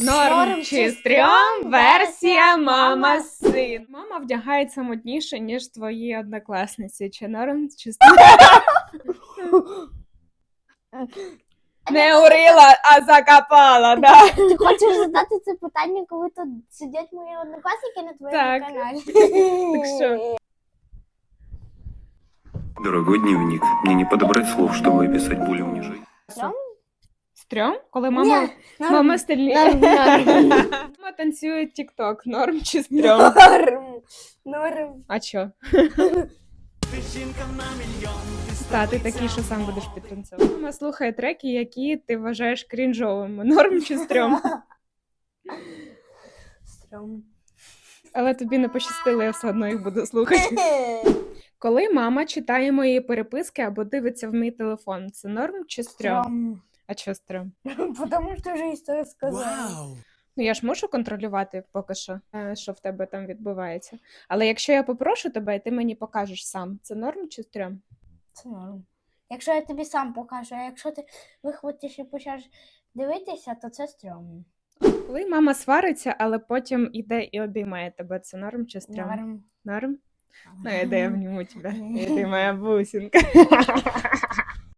Норм Норм чи стрьом, версія мама син. Мама вдягається модніше, ніж твої однокласниці. Чи норм, чи стрьом? Не урила, а закопала, да. Ти хочеш задати це питання, коли тут сидять мої однокласники на твоєму Так. каналі? Так що? Дорогой дневник, мне не подобрать слов, чтобы описать боль и унижение. Стрьом? Коли мама, Ні, мама стильні. Норм, норм. Мама танцює тік-ток. Норм чи стрьом? Норм. Норм. А чо? Та, ти такий, що сам будеш підтанцьовувати. Мама слухає треки, які ти вважаєш крінжовими. Норм чи стрьом? Стрьом. Але тобі не пощастило, я все одно їх буду слухати. Коли мама читає мої переписки або дивиться в мій телефон, це норм чи стрьом? Стрьом. А чо стрьом? Потому що вже історію сказала. Ну я ж можу контролювати поки що, е, що в тебе там відбувається. Але якщо я попрошу тебе, і ти мені покажеш сам, це норм чи стрьом? Це норм. Якщо я тобі сам покажу, а якщо ти вихватиш і почнеш дивитися, то це стрьом. Коли мама свариться, але потім іде і обіймає тебе, це норм чи стрьом? Норм. Норм? Ну, я обніму тебе. Іди моя бусинка.